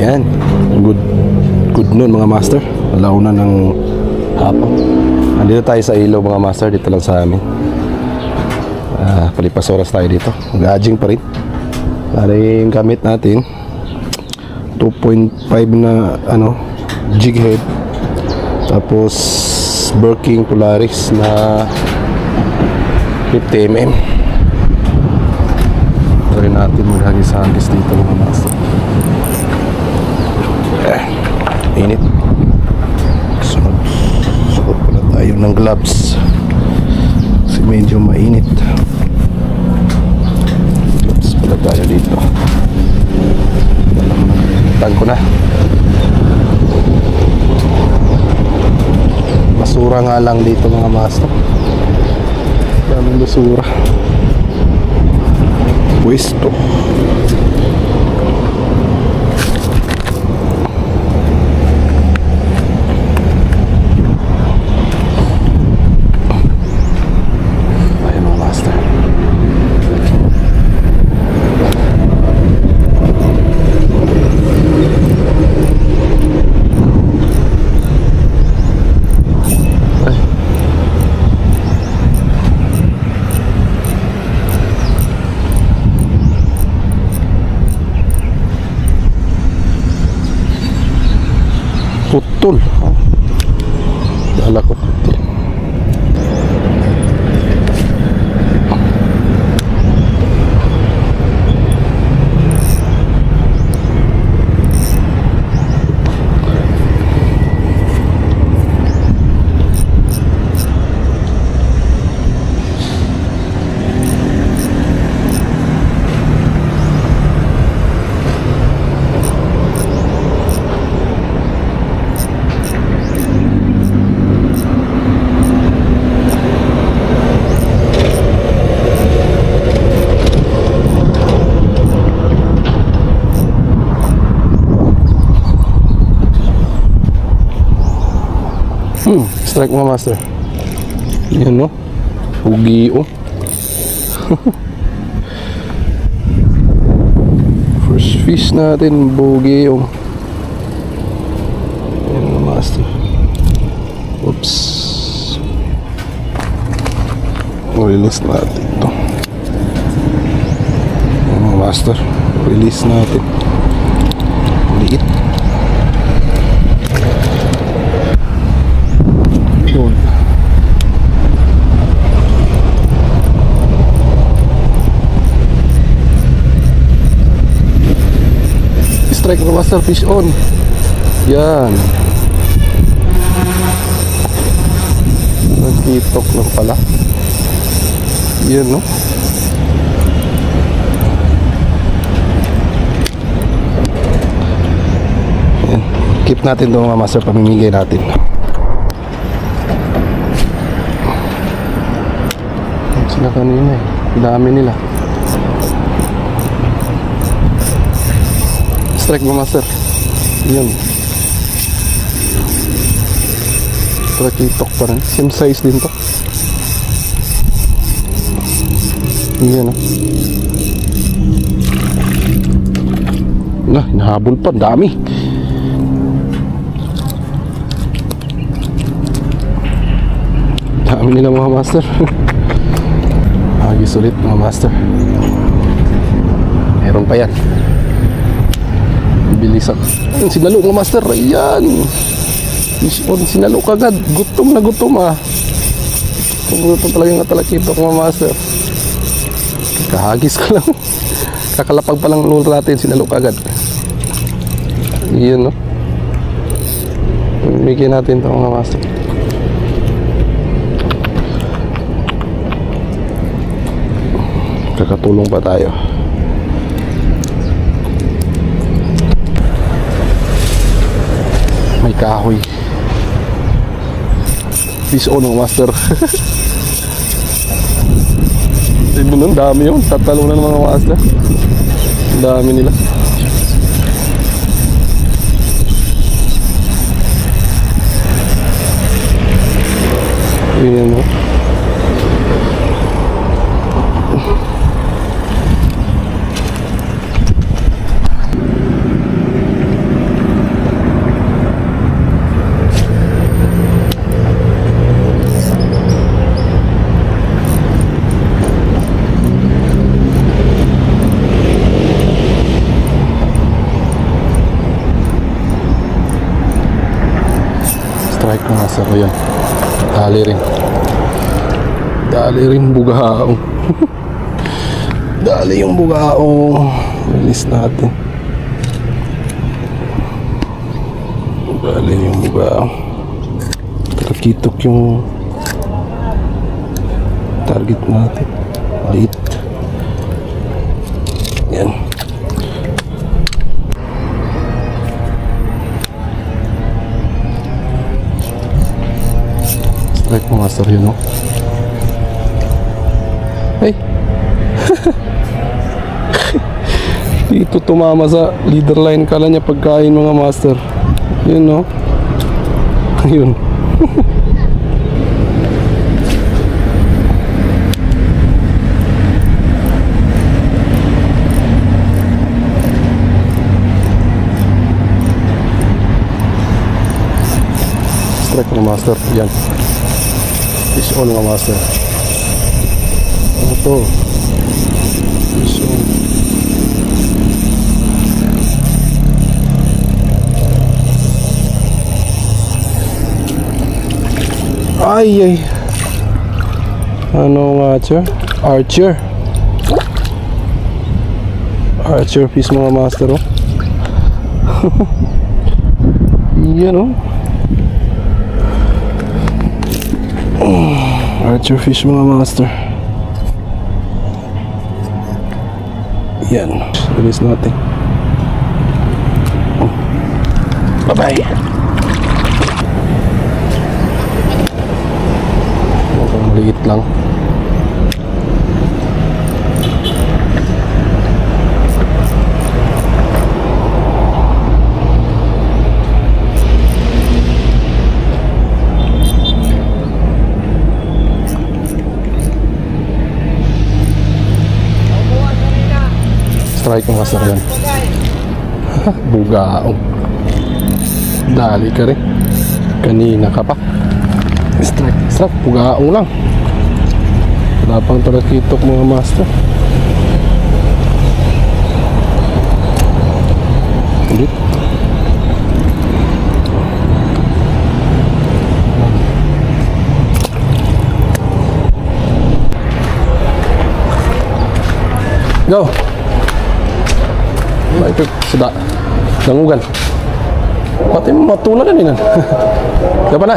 Yan. Good good noon mga master. Alauna ng hapon. Nandito tayo sa ilaw mga master. Dito lang sa amin. Ah, palipas oras tayo dito. Gajing pa rin. Bali yung gamit natin 2.5 na ano jig head tapos Birking Polaris na 50mm Try natin maghagis-hagis dito mga master eh, init. Suot suot pala tayo ng gloves. Kasi medyo mainit. Gloves pala tayo dito. Tan ko na. Basura nga lang dito mga master. Daming basura. Pwesto ayun mga master ay putol. Dala ko putol Hmm, strike mga master. Yan no. Pugi oh. First fish natin, bugi oh. Yan mga master. Oops. Release natin ito. Yan mga master. Release natin. Liit. Yun. Strike ng master fish on. Yan. Nagkitok lang pala. Yan no. Keep natin doon mga master pamimigay natin. Sila kanina eh. Dami nila. Strike mo master. Yun. Trakitok pa rin. Same size din to. Yan ah. Na, nahabol pa. Dami. Dami nila mga master. Agis ulit mga master. Meron pa yan. Bilisan. Sinalo mga master. Ayan. On, sinalo kagad. Gutom na gutom ah. Gutom talaga yung atalakito mga master. Kahagis ka lang. Kakalapag pa lang lure natin. Sinalo kagad. Iyan no. Bigyan natin ito mga master. Kakatulong pa tayo. Kahoy. Fish on ng master. Tignan nun, dami yun. Tatalo na ng mga master. Ang dami nila. Ayan o. Master ko. Dali rin. Dali rin bugaong. Dali yung bugaong. Release natin. Dali yung bugaong. Kakitok yung target natin. Liit. Yan. Mo master yun, no? Ay! Dito tumama sa leader line. Kala niya pagkain mga master. Yun, no? Ayun. Strike mga master. Yan. Fish on mga master. Ano to? Fish on. Ay, ay. Ano nga archer? Archer. Archer fish mga master, oh. Yan, oh. Archer fish mga master. Yan. Release natin. Oh. Bye-bye. Mukhang maliit lang. Strike ang master yan. Bugaong. Dali ka rin. Kanina ka pa. Strike, strike. Bugaong lang. Wala pang tarakitok mga master. Ulit. Go! Nah, itu sudah ganggu kan. matulah matulad kan yun. Dapat na.